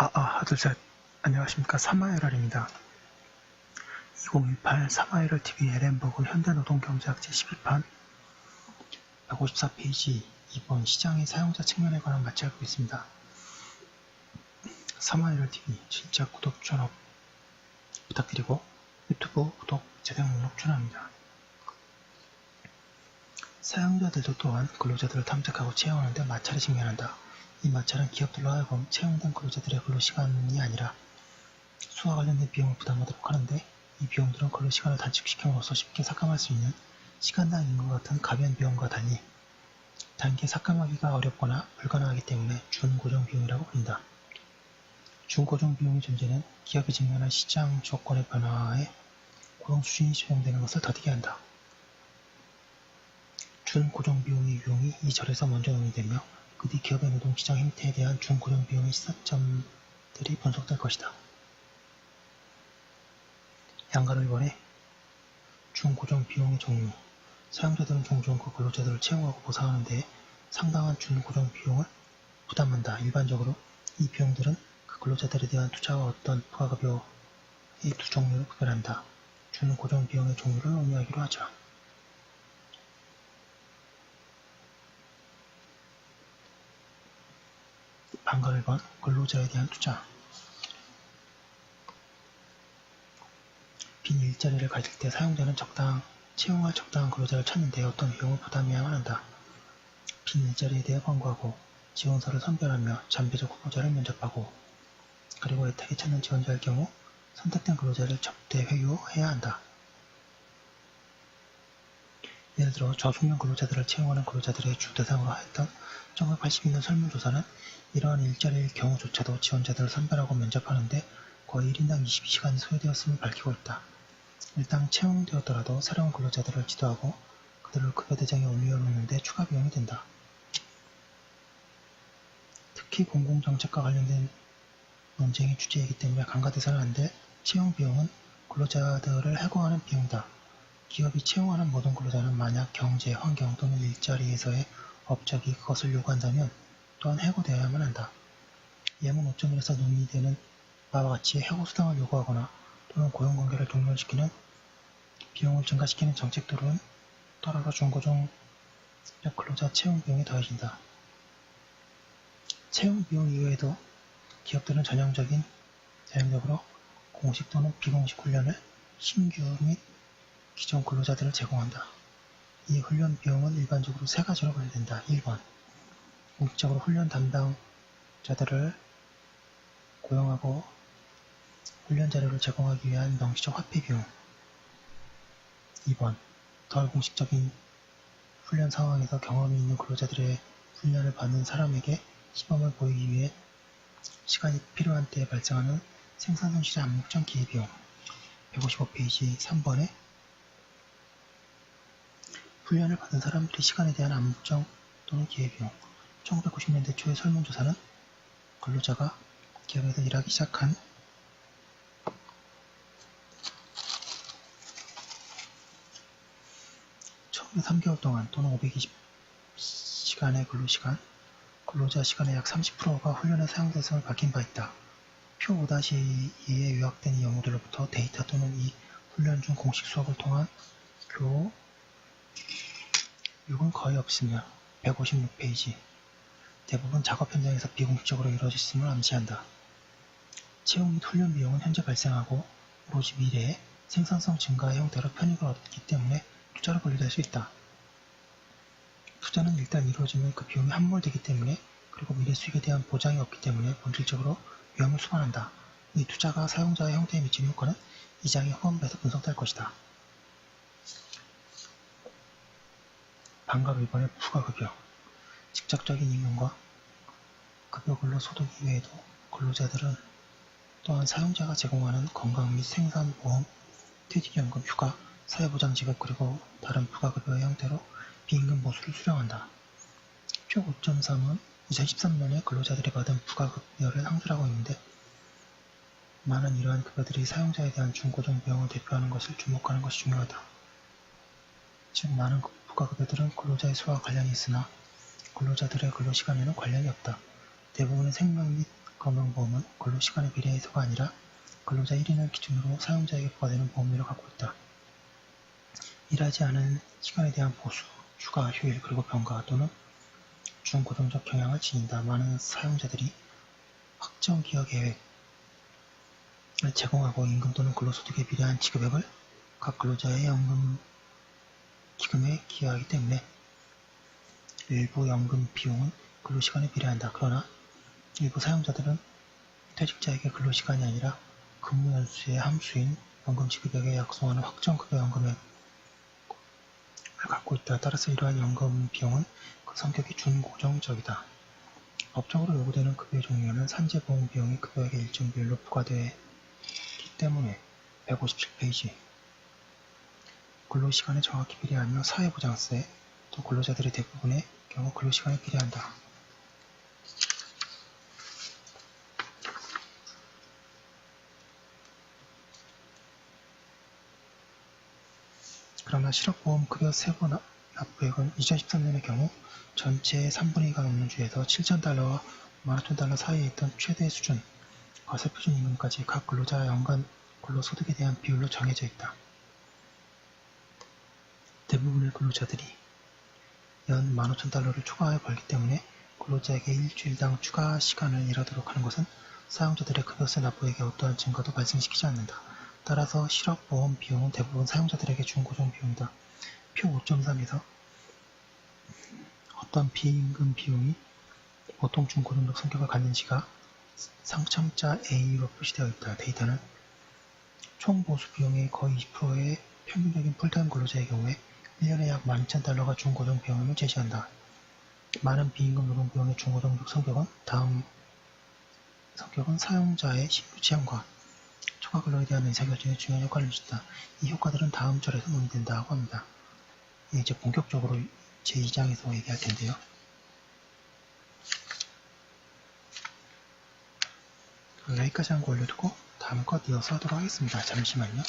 아, 아, 하나, 둘, 셋. 안녕하십니까. 사마에럴입니다. 2018 사마에럴 TV LM버그 현대노동경제학 제 12판 154페이지 2번 시장의 사용자 측면에 관한 마찰 보겠습니다. 사마에럴 TV 진짜 구독 전업 부탁드리고 유튜브 구독 재생 목록 추천합니다. 사용자들도 또한 근로자들을 탐색하고 채용하는데 마찰이 직면한다. 이 마찰은 기업들로 하여금 채용된 근로자들의 근로시간이 아니라 수와 관련된 비용을 부담하도록 하는데 이 비용들은 근로시간을 단축시킴으로써 쉽게 삭감할 수 있는 시간당 임금과 같은 가변 비용과 달리 단계 삭감하기가 어렵거나 불가능하기 때문에 준고정 비용이라고 부른다. 준고정 비용의 존재는 기업이 직면한 시장 조건의 변화에 고용 수준이 적용되는 것을 더디게 한다. 준고정 비용의 유형이 이 절에서 먼저 논의되며 그 뒤 기업의 노동시장 행태에 대한 준고정 비용의 시사점들이 분석될 것이다. 양가를 원해 준고정 비용의 종류 사용자들은 종종 그 근로자들을 채용하고 보상하는 데 상당한 준고정 비용을 부담한다. 일반적으로 이 비용들은 그 근로자들에 대한 투자와 어떤 부가급여의 두 종류를 구별한다. 준고정 비용의 종류를 논의하기로 하자. 1번 근로자에 대한 투자 빈 일자리를 가질 때 사용자는 적당 채용할 적당한 근로자를 찾는데 어떤 비용을 부담해야만 한다. 빈 일자리에 대해 광고하고 지원서를 선별하며 잠재적 후보자를 면접하고 그리고 애타게 찾는 지원자일 경우 선택된 근로자를 접대 회유해야 한다. 예를 들어 저숙련 근로자들을 채용하는 근로자들의 주 대상으로 하였던 1982년 설문조사는 이러한 일자리일 경우조차도 지원자들을 선별하고 면접하는데 거의 1인당 22시간이 소요되었음을 밝히고 있다. 일단 채용되었더라도 새로운 근로자들을 지도하고 그들을 급여 대장에 올려놓는데 추가 비용이 된다. 특히 공공정책과 관련된 논쟁의 주제이기 때문에 안될 채용 비용은 근로자들을 해고하는 비용이다. 기업이 채용하는 모든 근로자는 만약 경제, 환경 또는 일자리에서의 업적이 그것을 요구한다면 또한 해고되어야만 한다. 예문 5.1에서 논의되는 바와 같이 해고수당을 요구하거나 또는 고용관계를 종료시키는 비용을 증가시키는 정책들은 따라서 중고종 근로자 채용 비용이 더해진다. 채용 비용 이외에도 기업들은 전형적인 전형적으로 공식 또는 비공식 훈련을 신규 및 기존 근로자들을 제공한다. 이 훈련 비용은 일반적으로 세 가지로 분류된다. 1번 공식적으로 훈련 담당자들을 고용하고 훈련 자료를 제공하기 위한 명시적 화폐 비용 2번 덜 공식적인 훈련 상황에서 경험이 있는 근로자들의 훈련을 받는 사람에게 시범을 보이기 위해 시간이 필요한 때에 발생하는 생산 손실의 암묵적 기회비용 155페이지 3번에 훈련을 받은 사람들의 시간에 대한 암묵적 또는 기회비용 1990년대 초의 설문조사는 근로자가 기업에서 일하기 시작한 처음에 3개월 동안 또는 520시간의 근로시간, 근로자 시간의 약 30%가 훈련에 사용됐음을 밝힌 바 있다. 표 5-2에 요약된 이 연구들로부터 데이터 또는 이 훈련 중 공식 수업을 통한 교 육은 거의 없으며 156페이지 대부분 작업 현장에서 비공식적으로 이루어졌음을 암시한다. 채용 및 훈련 비용은 현재 발생하고 오로지 미래에 생산성 증가의 형태로 편익을 얻기 때문에 투자로 분류될 수 있다. 투자는 일단 이루어지면 그 비용이 함몰되기 때문에 그리고 미래 수익에 대한 보장이 없기 때문에 본질적으로 위험을 수반한다. 이 투자가 사용자의 형태에 미치는 효과는 이 장의 후반부에서 분석될 것이다. 반갑 1번의 부가급여 직접적인 임금과 급여 근로 소득 이외에도 근로자들은 또한 사용자가 제공하는 건강 및 생산보험, 퇴직연금, 휴가, 사회보장지급 그리고 다른 부가급여의 형태로 비임금 보수를 수령한다. 표 5.3은 2013년에 근로자들이 받은 부가급여를 상술하고 있는데 많은 이러한 급여들이 사용자에 대한 중고정 비용을 대표하는 것을 주목하는 것이 중요하다. 즉 많은 부가급여들은 근로자의 수와 관련이 있으나 근로자들의 근로시간에는 관련이 없다. 대부분의 생명 및 건강보험은 근로시간에 비례해서가 아니라 근로자 1인을 기준으로 사용자에게 부과되는 보험료를 갖고 있다. 일하지 않은 시간에 대한 보수, 휴가, 휴일, 그리고 병가 또는 중고정적 경향을 지닌다. 많은 사용자들이 확정 기여 계획을 제공하고 임금 또는 근로소득에 비례한 지급액을 각 근로자의 연금 기금에 기여하기 때문에 일부 연금 비용은 근로시간에 비례한다. 그러나 일부 사용자들은 퇴직자에게 근로시간이 아니라 근무 연수의 함수인 연금 지급액에 약속하는 확정 급여 연금액을 갖고 있다. 따라서 이러한 연금 비용은 그 성격이 준고정적이다. 법적으로 요구되는 급여 종류에는 산재보험 비용이 급여액의 일정 비율로 부과되기 때문에 157페이지 근로시간에 정확히 비례하며 사회보장세 또 근로자들의 대부분의 경우 근로시간에 비례한다. 그러나 실업보험 급여 세부 납- 납부액은 2013년의 경우 전체의 3분의 2가 넘는 주에서 7,000달러와 15,000달러 사이에 있던 최대 수준, 과세 표준 임금까지 각 근로자 연간 근로소득에 대한 비율로 정해져 있다. 대부분의 근로자들이 연 15,000달러를 초과하여 벌기 때문에 근로자에게 일주일당 추가 시간을 일하도록 하는 것은 사용자들의 급여세 납부액에 어떠한 증가도 발생시키지 않는다. 따라서 실업보험 비용은 대부분 사용자들에게 준 고정 비용이다. 표 5.3에서 어떤 비임금 비용이 보통 준고정적 성격을 갖는지가 상첨자 A로 표시되어 있다. 데이터는 총 보수 비용의 거의 20%의 평균적인 풀타임 근로자의 경우에 1년에 약 12,000달러가 준고정 비용임을 제시한다. 많은 비임금 노동 비용의 준고정적 성격은 다음 성격은 사용자의 신규 취향과 초과 근로에 대한 의사결정에 중요한 역할을 해준다. 이 효과들은 다음 절에서 논의된다고 합니다. 예, 이제 본격적으로 제2장에서 얘기할 텐데요. 여기까지 한거 올려두고 다음 거 이어서 하도록 하겠습니다. 잠시만요.